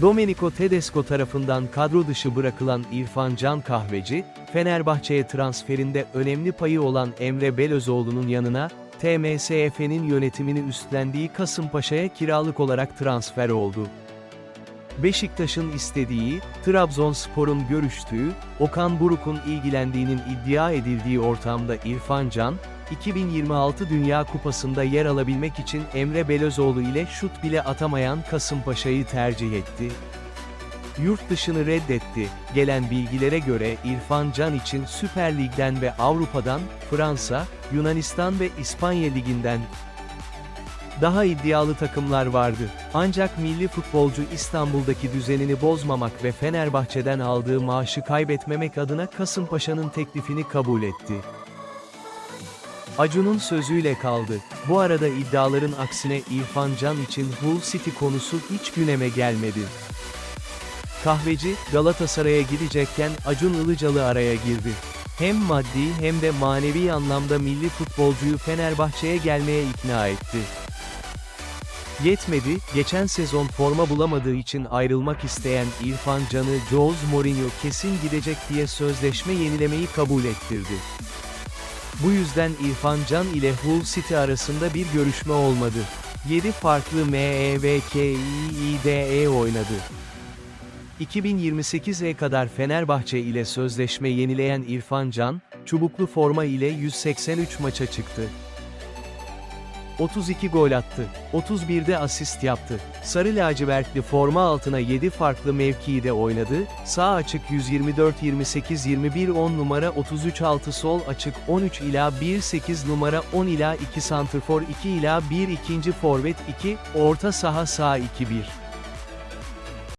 Domenico Tedesco tarafından kadro dışı bırakılan İrfan Can Kahveci, Fenerbahçe'ye transferinde önemli payı olan Emre Belözoğlu'nun yanına, TMSF'nin yönetimini üstlendiği Kasımpaşa'ya kiralık olarak transfer oldu. Beşiktaş'ın istediği, Trabzonspor'un görüştüğü, Okan Buruk'un ilgilendiğinin iddia edildiği ortamda İrfan Can, 2026 Dünya Kupası'nda yer alabilmek için Emre Belözoğlu ile şut bile atamayan Kasımpaşa'yı tercih etti. Yurt dışını reddetti. Gelen bilgilere göre İrfan Can için Süper Lig'den ve Avrupa'dan, Fransa, Yunanistan ve İspanya Ligi'nden daha iddialı takımlar vardı. Ancak milli futbolcu İstanbul'daki düzenini bozmamak ve Fenerbahçe'den aldığı maaşı kaybetmemek adına Kasımpaşa'nın teklifini kabul etti. Acun'un sözüyle kaldı. Bu arada iddiaların aksine İrfan Can için Hull City konusu hiç gündeme gelmedi. Kahveci, Galatasaray'a gidecekken Acun Ilıcalı araya girdi. Hem maddi hem de manevi anlamda milli futbolcuyu Fenerbahçe'ye gelmeye ikna etti. Yetmedi, geçen sezon forma bulamadığı için ayrılmak isteyen İrfan Can'ı Jose Mourinho kesin gidecek diye sözleşme yenilemeyi kabul ettirdi. Bu yüzden İrfan Can ile Hull City arasında bir görüşme olmadı. 7 farklı MEVKİİDE oynadı. 2028'e kadar Fenerbahçe ile sözleşme yenileyen İrfan Can, çubuklu forma ile 183 maça çıktı. 32 gol attı. 31'de asist yaptı. Sarı lacivertli forma altına 7 farklı mevkide oynadı. Sağ açık 124-28-21 10 numara 33-6 sol açık 13 ila 1-8 numara 10 ila 2 santrfor 2 ila 1 ikinci forvet 2, orta saha sağ 2-1.